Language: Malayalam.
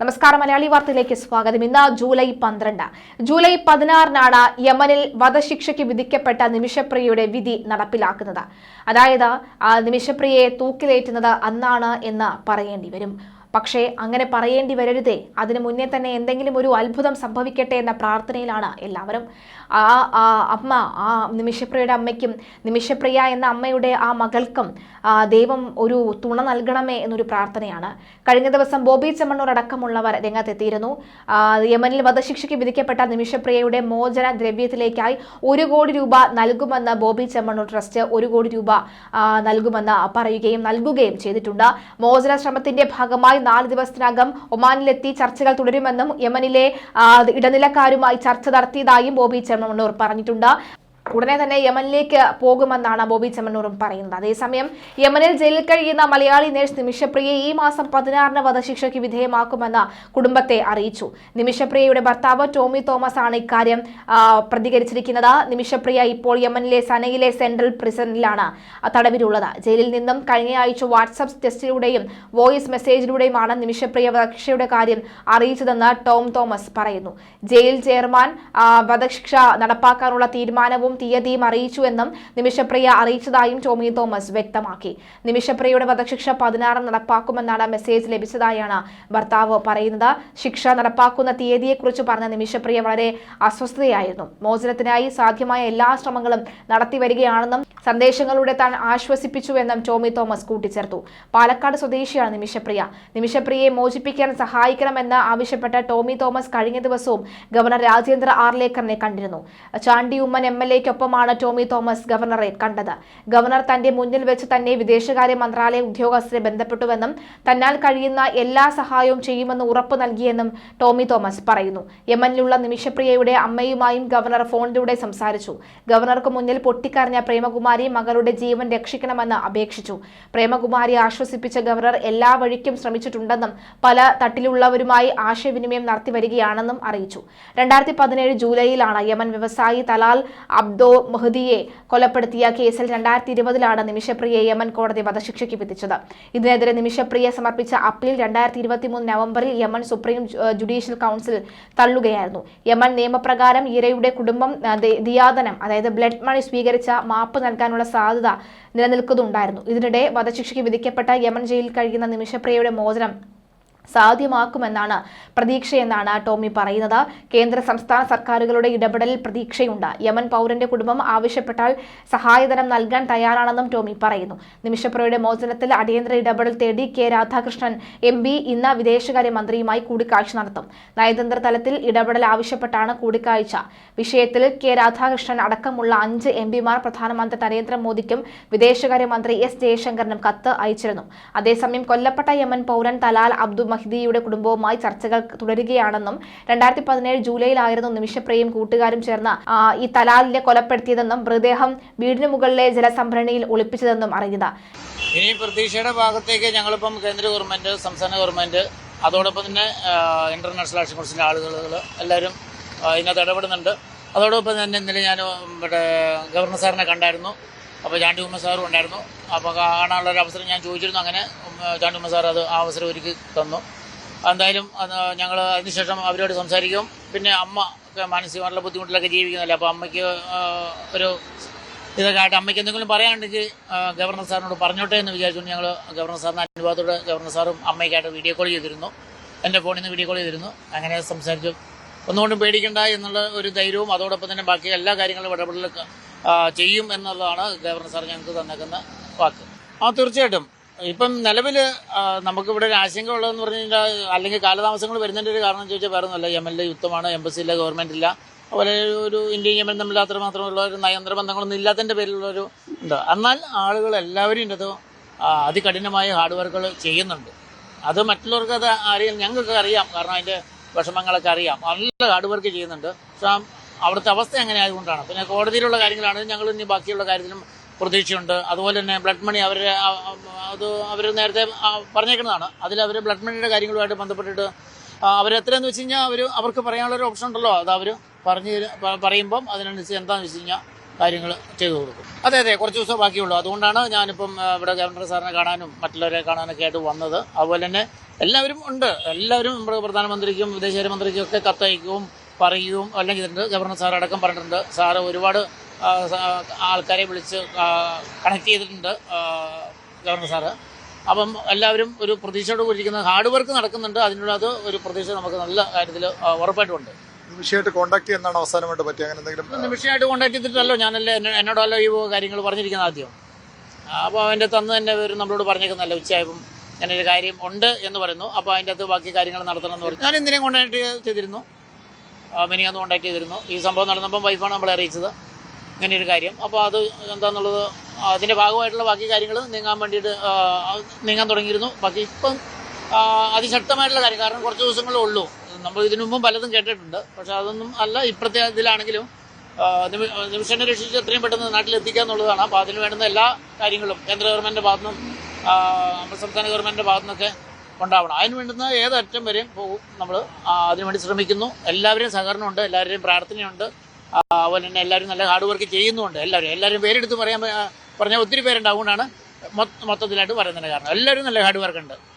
നമസ്കാരം. മലയാളി വാർത്തയിലേക്ക് സ്വാഗതം. ഇന്ന് ജൂലൈ പന്ത്രണ്ട്. ജൂലൈ പതിനാറിനാണ് യമനിൽ വധശിക്ഷയ്ക്ക് വിധിക്കപ്പെട്ട നിമിഷപ്രിയയുടെ വിധി നടപ്പിലാക്കുന്നത്. അതായത് നിമിഷപ്രിയയെ തൂക്കിലേറ്റുന്നത് അന്നാണ് എന്ന് പറയേണ്ടി വരും. പക്ഷേ അങ്ങനെ പറയേണ്ടി വരരുതേ. അതിനു മുന്നേ തന്നെ എന്തെങ്കിലും ഒരു അത്ഭുതം സംഭവിക്കട്ടെ എന്ന പ്രാർത്ഥനയിലാണ് എല്ലാവരും. ആ ആ അമ്മ ആ നിമിഷപ്രിയയുടെ അമ്മയ്ക്കും നിമിഷപ്രിയ എന്ന അമ്മയുടെ ആ മകൾക്കും ദൈവം ഒരു തുണ നൽകണമേ എന്നൊരു പ്രാർത്ഥനയാണ്. കഴിഞ്ഞ ദിവസം ബോബി ചെമ്മണ്ണൂർ അടക്കമുള്ളവർ രംഗത്തെത്തിയിരുന്നു യമനിൽ വധശിക്ഷയ്ക്ക് വിധിക്കപ്പെട്ട നിമിഷപ്രിയയുടെ മോചന ദ്രവ്യത്തിലേക്കായി ഒരു കോടി രൂപ നൽകുമെന്ന് ബോബി ചെമ്മണ്ണൂർ ട്രസ്റ്റ് ഒരു കോടി രൂപ നൽകുമെന്ന് പറയുകയും നൽകുകയും ചെയ്തിട്ടുണ്ട്. മോചന ശ്രമത്തിന്റെ ഭാഗമായി നാല് ദിവസത്തിനകം ഒമാനിലെത്തി ചർച്ചകൾ തുടരുമെന്നും യമനിലെ ഇടനിലക്കാരുമായി ചർച്ച നടത്തിയതായും ബോബി ചെമ്മണ്ണൂർ പറഞ്ഞിട്ടുണ്ട്. ഉടനെ തന്നെ യമനിലേക്ക് പോകുമെന്നാണ് ബോബി ചെമ്മണ്ണൂറും പറയുന്നത്. അതേസമയം യമനിൽ ജയിലിൽ കഴിയുന്ന മലയാളി നേഴ്സ് നിമിഷപ്രിയയെ ഈ മാസം പതിനാറിന് വധശിക്ഷയ്ക്ക് വിധേയമാക്കുമെന്ന് കുടുംബത്തെ അറിയിച്ചു. നിമിഷപ്രിയയുടെ ഭർത്താവ് ടോമി തോമസ് ആണ് ഇക്കാര്യം പ്രതികരിച്ചിരിക്കുന്നത്. നിമിഷപ്രിയ ഇപ്പോൾ യമനിലെ സനയിലെ സെൻട്രൽ പ്രിസണിലാണ് തടവിലുള്ളത്. ജയിലിൽ നിന്നും കഴിഞ്ഞ ആഴ്ച വാട്സപ്പ് ടെസ്റ്റിലൂടെയും വോയിസ് മെസ്സേജിലൂടെയുമാണ് നിമിഷപ്രിയ വധശിക്ഷയുടെ കാര്യം അറിയിച്ചതെന്ന് ടോം തോമസ് പറയുന്നു. ജയിൽ ചെയർമാൻ വധശിക്ഷ നടപ്പാക്കാനുള്ള തീരുമാനവും തീയതിയും അറിയിച്ചുവെന്നും നിമിഷപ്രിയ അറിയിച്ചതായും ടോമി തോമസ് വ്യക്തമാക്കി. നിമിഷപ്രിയയുടെ വധശിക്ഷ പതിനാറ് നടപ്പാക്കുമെന്നാണ് മെസ്സേജ് ലഭിച്ചതായാണ് ഭർത്താവ് പറയുന്നത്. ശിക്ഷ നടപ്പാക്കുന്ന തീയതിയെക്കുറിച്ച് പറഞ്ഞ നിമിഷപ്രിയ വളരെ അസ്വസ്ഥതയായിരുന്നു. മോചനത്തിനായി സാധ്യമായ എല്ലാ ശ്രമങ്ങളും നടത്തി വരികയാണെന്നും സന്ദേശങ്ങളിലൂടെ താൻ ആശ്വസിപ്പിച്ചുവെന്നും ടോമി തോമസ് കൂട്ടിച്ചേർത്തു. പാലക്കാട് സ്വദേശിയാണ് നിമിഷപ്രിയ. നിമിഷപ്രിയയെ മോചിപ്പിക്കാൻ സഹായിക്കണമെന്ന് ആവശ്യപ്പെട്ട ടോമി തോമസ് കഴിഞ്ഞ ദിവസവും ഗവർണർ രാജേന്ദ്ര ആർലേക്കറിനെ കണ്ടിരുന്നു. ചാണ്ടി ഉമ്മൻ എം എൽ എക്കൊപ്പമാണ് ടോമി തോമസ് ഗവർണറെ കണ്ടത്. ഗവർണർ തന്റെ മുന്നിൽ വെച്ച് തന്നെ വിദേശകാര്യ മന്ത്രാലയ ഉദ്യോഗസ്ഥരെ ബന്ധപ്പെട്ടുവെന്നും തന്നാൽ കഴിയുന്ന എല്ലാ സഹായവും ചെയ്യുമെന്ന് ഉറപ്പ് നൽകിയെന്നും ടോമി തോമസ് പറയുന്നു. യമനിലുള്ള നിമിഷപ്രിയയുടെ അമ്മയുമായും ഗവർണർ ഫോണിലൂടെ സംസാരിച്ചു. ഗവർണർക്ക് മുന്നിൽ പൊട്ടിക്കരഞ്ഞ പ്രേമകുമാരി മകളുടെ ജീവൻ രക്ഷിക്കണമെന്ന് അപേക്ഷിച്ചു. പ്രേമകുമാരി ആശ്വസിപ്പിച്ച ഗവർണർ എല്ലാ വഴിക്കും ശ്രമിച്ചിട്ടുണ്ടെന്നും പല തട്ടിലുള്ളവരുമായി ആശയവിനിമയം നടത്തി വരികയാണെന്നും അറിയിച്ചു. രണ്ടായിരത്തി പതിനേഴ് ജൂലൈയിലാണ് യമൻ വ്യവസായി തലാൽ അബ്ദോ മഹദിയെ കൊലപ്പെടുത്തിയ കേസിൽ രണ്ടായിരത്തി ഇരുപതിലാണ് നിമിഷപ്രിയയെ യമൻ കോടതി വധശിക്ഷയ്ക്ക് വിധിച്ചത്. ഇതിനെതിരെ നിമിഷപ്രിയ സമർപ്പിച്ച അപ്പീൽ രണ്ടായിരത്തി ഇരുപത്തി മൂന്ന് നവംബറിൽ യമൻ സുപ്രീം ജുഡീഷ്യൽ കൗൺസിൽ തള്ളുകയായിരുന്നു. യമൻ നിയമപ്രകാരം ഇരയുടെ കുടുംബം ദിയാദനം അതായത് ബ്ലഡ് മണി സ്വീകരിച്ച മാപ്പ് നൽകാനുള്ള സാധ്യത നിലനിൽക്കുന്നുണ്ടായിരുന്നു. ഇതിനിടെ വധശിക്ഷയ്ക്ക് വിധിക്കപ്പെട്ട യമൻ ജയിലിൽ കഴിയുന്ന നിമിഷപ്രിയയുടെ മോചനം സാധ്യമാക്കുമെന്നാണ് പ്രതീക്ഷയെന്നാണ് ടോമി പറയുന്നത്. കേന്ദ്ര സംസ്ഥാന സർക്കാരുകളുടെ ഇടപെടലിൽ പ്രതീക്ഷയുണ്ട്. യമൻ പൗരന്റെ കുടുംബം ആവശ്യപ്പെട്ടാൽ സഹായധനം നൽകാൻ തയ്യാറാണെന്നും ടോമി പറയുന്നു. നിമിഷപ്രയുടെ മോചനത്തിൽ അടിയന്തര ഇടപെടൽ തേടി കെ രാധാകൃഷ്ണൻ എം പി ഇന്ന് വിദേശകാര്യമന്ത്രിയുമായി കൂടിക്കാഴ്ച നടത്തും. നയതന്ത്ര തലത്തിൽ ഇടപെടൽ ആവശ്യപ്പെട്ടാണ് കൂടിക്കാഴ്ച. വിഷയത്തിൽ കെ രാധാകൃഷ്ണൻ അടക്കമുള്ള അഞ്ച് എം പിമാർ പ്രധാനമന്ത്രി നരേന്ദ്രമോദിക്കും വിദേശകാര്യമന്ത്രി എസ് ജയശങ്കറിനും കത്ത് അയച്ചിരുന്നു. അതേസമയം കൊല്ലപ്പെട്ട യമൻ പൗരൻ തലാൽ അബ്ദു മഹ്ദിയുടെ കുടുംബവുമായി ചർച്ചകൾ തുടരുകയാണെന്നും രണ്ടായിരത്തി പതിനേഴ് ജൂലൈയിലായിരുന്നു നിമിഷപ്രിയയും കൂട്ടുകാരും ചേർന്ന ഈ തലാലിനെ കൊലപ്പെടുത്തിയതെന്നും മൃതദേഹം വീടിന് മുകളിലെ ജലസംഭരണിയിൽ ഒളിപ്പിച്ചതെന്നും അറിഞ്ഞത്. ഇനി പ്രതീക്ഷയുടെ ഭാഗത്തേക്ക് ഞങ്ങളിപ്പം കേന്ദ്ര ഗവൺമെന്റ് സംസ്ഥാന ഗവൺമെന്റ് അതോടൊപ്പം തന്നെ ഇന്റർനാഷണൽ ആക്ഷൻ കൗൺസിലിന്റെ ആളുകൾ എല്ലാവരും ഇതിനകത്ത് ഇടപെടുന്നുണ്ട്. അതോടൊപ്പം തന്നെ ഇന്നലെ ഞാൻ ഇവിടെ ഗവർണർ സാറിനെ കണ്ടായിരുന്നു. അപ്പോൾ ചാണ്ടി ഉമ്മ സാറും ഉണ്ടായിരുന്നു. അപ്പോൾ കാണാനുള്ള ഒരു അവസരം ഞാൻ ചോദിച്ചിരുന്നു അങ്ങനെ. ചാണ്ടി ഉമ്മ സാർ അത് ആ അവസരം ഒരുക്കി തന്നു. എന്തായാലും ഞങ്ങൾ അതിനുശേഷം അവരോട് സംസാരിക്കും. പിന്നെ അമ്മ മാനസികമായിട്ടുള്ള ബുദ്ധിമുട്ടിലൊക്കെ ജീവിക്കുന്നില്ല. അപ്പോൾ അമ്മയ്ക്ക് ഒരു ഇതൊക്കെ ആയിട്ട് അമ്മയ്ക്ക് എന്തെങ്കിലും പറയാനുണ്ടെങ്കിൽ ഗവർണർ സാറിനോട് പറഞ്ഞോട്ടെ എന്ന് വിചാരിച്ചുകൊണ്ട് ഞങ്ങൾ ഗവർണർ സാറിന് അനുഭവത്തോടെ ഗവർണർ സാറും അമ്മയ്ക്കായിട്ട് വീഡിയോ കോൾ ചെയ്തിരുന്നു. എന്റെ ഫോണിൽ നിന്ന് വീഡിയോ കോൾ ചെയ്തിരുന്നു. അങ്ങനെ സംസാരിച്ചു. ഒന്നുകൊണ്ടും പേടിക്കണ്ട എന്നുള്ള ഒരു ധൈര്യവും അതോടൊപ്പം തന്നെ ബാക്കി എല്ലാ കാര്യങ്ങളും ഇടപെടൽ ആ, ചെയ്യും എന്നുള്ളതാണ് ഗവർണർ സാർ ഞങ്ങൾക്ക് തന്നേക്കുന്ന വാക്ക്. ആ തീർച്ചയായിട്ടും. ഇപ്പം നിലവിൽ നമുക്കിവിടെ ഒരു ആശങ്ക ഉള്ളതെന്ന് പറഞ്ഞു കഴിഞ്ഞാൽ അല്ലെങ്കിൽ കാലതാമസങ്ങൾ വരുന്നതിന്റെ ഒരു കാരണം ചോദിച്ചാൽ വേറെ ഒന്നുമല്ല. എ യുദ്ധമാണ് എംബസി ഇല്ല ഗവൺമെന്റ് ഇല്ല. അതുപോലെ ഒരു ഇന്ത്യയും യമൻ തമ്മിൽ മാത്രമുള്ള ഒരു നയന്ത്ര ബന്ധങ്ങളൊന്നും ഇല്ലാത്തതിന്റെ പേരിലുള്ളൊരു ഉണ്ട് എന്നാൽ ആളുകൾ എല്ലാവരും ഇതിന്റെ അത് അതികഠിനമായ ഹാർഡ് വർക്കുകൾ ചെയ്യുന്നുണ്ട്. അത് മറ്റുള്ളവർക്ക് അത് അറിയാം ഞങ്ങൾക്ക് അറിയാം. കാരണം അതിന്റെ വിഷമങ്ങളൊക്കെ അറിയാം. നല്ല ഹാർഡ് വർക്ക് ചെയ്യുന്നുണ്ട്. പക്ഷേ അവിടുത്തെ അവസ്ഥ അങ്ങനെ ആയതുകൊണ്ടാണ് പിന്നെ കോടതിയിലുള്ള കാര്യങ്ങളാണ് ഞങ്ങൾ ഇനി ബാക്കിയുള്ള കാര്യത്തിലും പ്രതീക്ഷയുണ്ട്. അതുപോലെ തന്നെ ബ്ലഡ് മണി അവർ അത് അവർ നേരത്തെ പറഞ്ഞേക്കുന്നതാണ്. അതിൽ അവർ ബ്ലഡ് മണിയുടെ കാര്യങ്ങളുമായിട്ട് ബന്ധപ്പെട്ടിട്ട് അവരെത്രയെന്ന് വെച്ച് കഴിഞ്ഞാൽ അവർ അവർക്ക് പറയാനുള്ളൊരു ഓപ്ഷൻ ഉണ്ടല്ലോ. അത് അവർ പറഞ്ഞ് പറയുമ്പം അതിനനുസരിച്ച് എന്താണെന്ന് വെച്ച് കഴിഞ്ഞാൽ കാര്യങ്ങൾ ചെയ്തു കൊടുക്കും. അതെ അതെ കുറച്ച് ദിവസം ബാക്കിയുള്ളൂ. അതുകൊണ്ടാണ് ഞാനിപ്പം ഇവിടെ ഗവർണർ സാറിനെ കാണാനും മറ്റുള്ളവരെ കാണാനൊക്കെ ആയിട്ട് വന്നത്. അതുപോലെ തന്നെ എല്ലാവരും ഉണ്ട്. എല്ലാവരും പ്രധാനമന്ത്രിക്കും വിദേശകാര്യമന്ത്രിക്കും ഒക്കെ കത്തയക്കുകയും പറയുകയും എല്ലാം ചെയ്തിട്ടുണ്ട് ഗവർണർ സാർ അടക്കം പറഞ്ഞിട്ടുണ്ട്. സാറ് ഒരുപാട് ആൾക്കാരെ വിളിച്ച് കണക്ട് ചെയ്തിട്ടുണ്ട് ഗവർണർ സാറ് അപ്പം എല്ലാവരും ഒരു പ്രതീക്ഷയോട് കൂടിയിരിക്കുന്ന ഹാർഡ് വർക്ക് നടക്കുന്നുണ്ട്. അതിനുള്ളത് ഒരു പ്രതീക്ഷ നമുക്ക് നല്ല കാര്യത്തിൽ ഉറപ്പായിട്ടുണ്ട് നിമിഷമായിട്ട് കോൺടാക്ട് ചെയ്യുന്നതാണ് അവസാനമായിട്ട് പറ്റിയ? അങ്ങനെ എന്തെങ്കിലും നിമിഷമായിട്ട് കോൺടാക്ട് ചെയ്തിട്ടല്ലോ. ഞാനല്ലേ എന്നോടല്ല ഈ കാര്യങ്ങൾ പറഞ്ഞിരിക്കുന്നത് ആദ്യം. അപ്പോൾ അവന്റെ തന്ന് തന്നെ ഇവർ നമ്മളോട് പറഞ്ഞേക്കുന്നല്ല ഉച്ചയായപ്പം ഞാനൊരു കാര്യം ഉണ്ട് എന്ന് പറയുന്നു. അപ്പോൾ അതിന്റെ അകത്ത് ബാക്കി കാര്യങ്ങൾ നടത്തണം എന്ന് പറഞ്ഞു. ഞാൻ എന്തിനേയും കോൺടാക്ട് ചെയ്തിരുന്നു. മിനിയാന്ന് കോൺടാക്ട് ചെയ്തിരുന്നു. ഈ സംഭവം നടന്നപ്പം വൈഫാണ് നമ്മളെ അറിയിച്ചത്. ഇങ്ങനെ ഒരു കാര്യം. അപ്പോൾ അത് എന്താണെന്നുള്ളത് അതിന്റെ ഭാഗമായിട്ടുള്ള ബാക്കി കാര്യങ്ങൾ നീങ്ങാൻ വേണ്ടിയിട്ട് നീങ്ങാൻ തുടങ്ങിയിരുന്നു. ബാക്കി ഇപ്പം അതിശക്തമായിട്ടുള്ള കാര്യം. കാരണം കുറച്ച് ദിവസങ്ങളേ ഉള്ളൂ. നമ്മൾ ഇതിനു മുമ്പും പലതും കേട്ടിട്ടുണ്ട്. പക്ഷെ അതൊന്നും അല്ല. ഇപ്പോഴത്തെ ഇതിലാണെങ്കിലും നിമിഷനെ രക്ഷിച്ച് എത്രയും പെട്ടെന്ന് നാട്ടിലെത്തിക്കുക എന്നുള്ളതാണ്. അപ്പോൾ അതിന് വേണ്ടുന്ന എല്ലാ കാര്യങ്ങളും കേന്ദ്ര ഗവൺമെന്റിന്റെ ഭാഗത്തുനിന്നും സംസ്ഥാന ഗവൺമെന്റിന്റെ ഭാഗത്തുനിന്നൊക്കെ ഉണ്ടാവണം. അതിന് വേണ്ടുന്ന ഏതറ്റം വരെയും പോകും നമ്മൾ അതിനുവേണ്ടി ശ്രമിക്കുന്നു. എല്ലാവരെയും സഹകരണമുണ്ട് എല്ലാവരുടെയും പ്രാർത്ഥനയുണ്ട്. അതുപോലെ തന്നെ എല്ലാവരും നല്ല ഹാർഡ് വർക്ക് ചെയ്യുന്നുണ്ട് എല്ലാവരും എല്ലാവരും പേരെടുത്ത് പറയാൻ പറഞ്ഞാൽ ഒത്തിരി പേരുണ്ട്. അതുകൊണ്ടാണ് മൊത്ത- മൊത്തത്തിലായിട്ട് പറയുന്നതിന് കാരണം. എല്ലാവരും നല്ല ഹാർഡ് വർക്ക് ഉണ്ട്